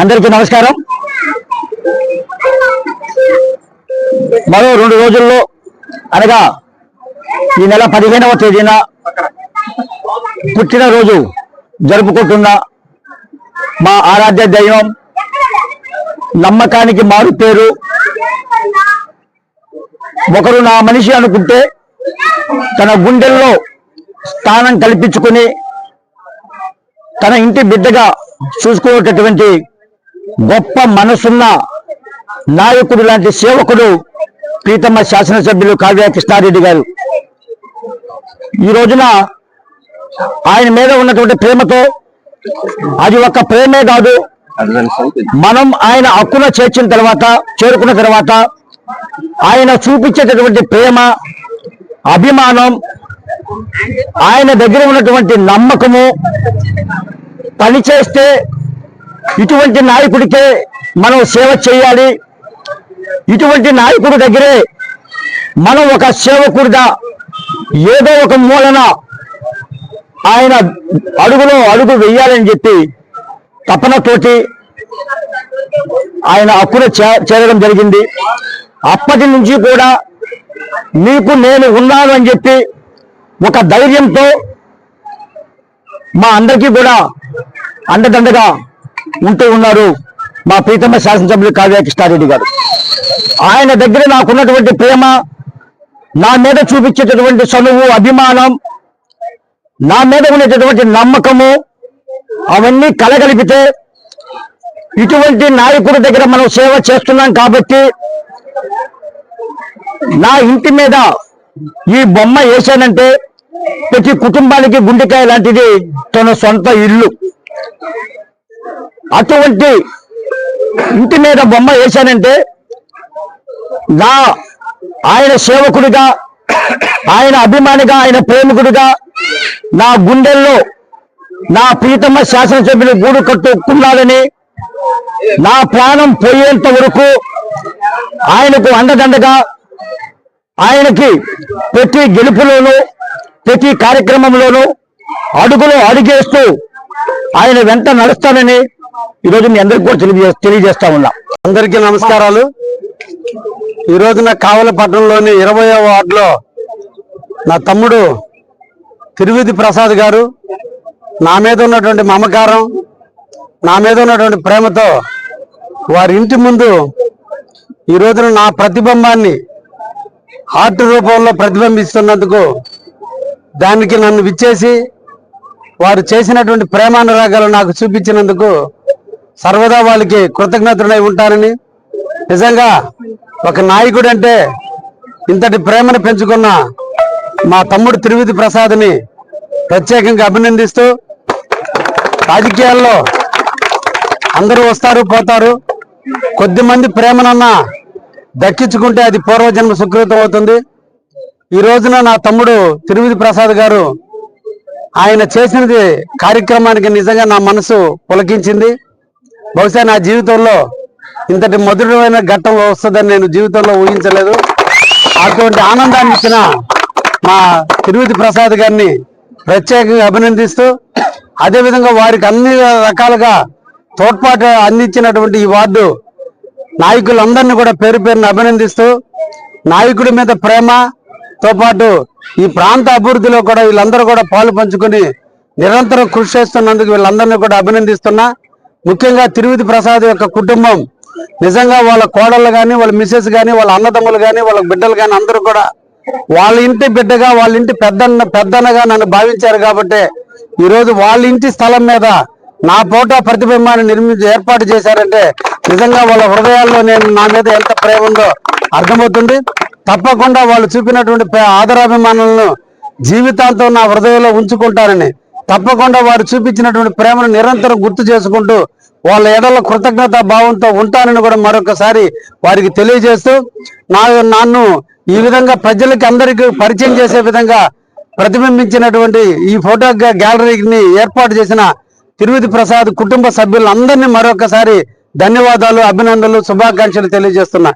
అందరికీ నమస్కారం. మరో రెండు రోజుల్లో అనగా ఈ నెల పదిహేనవ తేదీన పుట్టినరోజు జరుపుకుంటున్న మా ఆరాధ్య దైవం నమ్మకానికి మారు పేరు. ఒకరు నా మనిషి అనుకుంటే తన గుండెల్లో స్థానం కల్పించుకుని తన ఇంటి బిడ్డగా చూసుకునేటటువంటి గొప్ప మనసున్న నాయకుడు లాంటి సేవకుడు ప్రీతమ్మ శాసనసభ్యులు కావ్య కృష్ణారెడ్డి గారు. ఈ రోజున ఆయన మీద ఉన్నటువంటి ప్రేమతో అది ఒక ప్రేమే కాదు. మనం ఆయన హక్కున చేర్చిన తర్వాత చేరుకున్న తర్వాత ఆయన చూపించేటటువంటి ప్రేమ అభిమానం ఆయన దగ్గర ఉన్నటువంటి నమ్మకము పని చేస్తే ఇటువంటి నాయకుడికే మనం సేవ చేయాలి. ఇటువంటి నాయకుడి దగ్గరే మనం ఒక సేవకుడిగా ఏదో ఒక మూలన ఆయన అడుగులో అడుగు వెయ్యాలని చెప్పి తపనతోటి ఆయన హక్కున చే- చేరడం జరిగింది. అప్పటి నుంచి కూడా మీకు నేను ఉన్నాను అని చెప్పి ఒక ధైర్యంతో మా అందరికీ కూడా అండదండగా ఉంటూ ఉన్నారు మా ప్రీతమ శాసనసభ్యులు కావ్య కృష్ణారెడ్డి గారు. ఆయన దగ్గర నాకున్నటువంటి ప్రేమ నా మీద చూపించేటటువంటి చనువు అభిమానం నా మీద ఉండేటటువంటి నమ్మకము అవన్నీ కలగలిపితే ఇటువంటి నాయకుడి దగ్గర మనం సేవ చేస్తున్నాం కాబట్టి నా ఇంటి మీద ఈ బొమ్మ వేశానంటే ప్రతి కుటుంబానికి గుండెకాయ లాంటిది తన సొంత ఇల్లు. అటువంటి ఇంటి మీద బొమ్మ వేశానంటే నా ఆయన సేవకుడిగా ఆయన అభిమానిగా ఆయన ప్రేమికుడిగా నా గుండెల్లో నా ప్రీతమ్మ శాసనసభ్యులు గూడు కట్టుకున్నాడని నా ప్రాణం పోయేంత వరకు ఆయనకు అండదండగా ఆయనకి ప్రతి గెలుపులోనూ ప్రతి కార్యక్రమంలోనూ అడుగులో అడుగేస్తూ ఆయన వెంట నడుస్తానని ఈరోజు మీ అందరికి కూడా తెలియజే తెలియజేస్తా ఉన్నా. అందరికీ నమస్కారాలు. ఈ రోజున కావలపట్నంలోని ఇరవయో వార్డులో నా తమ్ముడు తిరువిధి ప్రసాద్ గారు నా మీద ఉన్నటువంటి మమకారం నా మీద ఉన్నటువంటి ప్రేమతో వారి ఇంటి ముందు ఈ రోజున నా ప్రతిబింబాన్ని ఆర్ట్ రూపంలో ప్రతిబింబిస్తున్నందుకు దానికి నన్ను విచ్చేసి వారు చేసినటువంటి ప్రేమానురాగాలు నాకు చూపించినందుకు సర్వదా వాళ్ళకి కృతజ్ఞతలై ఉంటానని. నిజంగా ఒక నాయకుడు అంటే ఇంతటి ప్రేమను పెంచుకున్న మా తమ్ముడు తిరువిధి ప్రసాద్ని ప్రత్యేకంగా అభినందిస్తూ రాజకీయాల్లో అందరూ వస్తారు పోతారు. కొద్దిమంది ప్రేమనన్నా దక్కించుకుంటే అది పూర్వజన్మ సుకృతం అవుతుంది. ఈ రోజున నా తమ్ముడు తిరువిధి ప్రసాద్ గారు ఆయన చేసినది కార్యక్రమానికి నిజంగా నా మనసు పులకించింది. బహుశా నా జీవితంలో ఇంతటి మధురమైన ఘట్టం వస్తుందని నేను జీవితంలో ఊహించలేదు. అటువంటి ఆనందాన్ని ఇచ్చిన మా తిరుపతి ప్రసాద్ గారిని ప్రత్యేకంగా అభినందిస్తూ అదేవిధంగా వారికి అన్ని రకాలుగా తోడ్పాటు అందించినటువంటి ఈ వార్డు నాయకులందరినీ కూడా పేరు పేరును అభినందిస్తూ నాయకుడి మీద ప్రేమ తో పాటు ఈ ప్రాంత అభివృద్ధిలో కూడా వీళ్ళందరూ కూడా పాలు పంచుకొని నిరంతరం కృషి చేస్తున్నందుకు వీళ్ళందరినీ కూడా అభినందిస్తున్నా. ముఖ్యంగా తిరుపతి ప్రసాద్ యొక్క కుటుంబం నిజంగా వాళ్ళ కోడళ్ళు కానీ వాళ్ళ మిసెస్ కానీ వాళ్ళ అన్నదమ్ములు కానీ వాళ్ళ బిడ్డలు కానీ అందరూ కూడా వాళ్ళ ఇంటి బిడ్డగా వాళ్ళ ఇంటి పెద్దన్న పెద్దన్నగా నన్ను భావించారు కాబట్టి ఈరోజు వాళ్ళ ఇంటి స్థలం మీద నా ఫోటో ప్రతిబింబాన్ని నిర్మించి ఏర్పాటు చేశారంటే నిజంగా వాళ్ళ హృదయాల్లో నేను నా మీద ఎంత ప్రేమ ఉందో అర్థమవుతుంది? తప్పకుండా వాళ్ళు చూపినటువంటి ఆదరాభిమానులను జీవితాంతం నా హృదయంలో ఉంచుకుంటారని తప్పకుండా వారు చూపించినటువంటి ప్రేమను నిరంతరం గుర్తు చేసుకుంటూ వాళ్ళ ఎడల కృతజ్ఞత భావంతో ఉంటానని కూడా మరొకసారి వారికి తెలియజేస్తూ నా నన్ను ఈ విధంగా ప్రజలకి అందరికీ పరిచయం చేసే విధంగా ప్రతిబింబించినటువంటి ఈ ఫోటో గ్యాలరీని ఏర్పాటు చేసిన తిరుపతి ప్రసాద్ కుటుంబ సభ్యులందరినీ మరొకసారి ధన్యవాదాలు అభినందనలు శుభాకాంక్షలు తెలియజేస్తున్నా.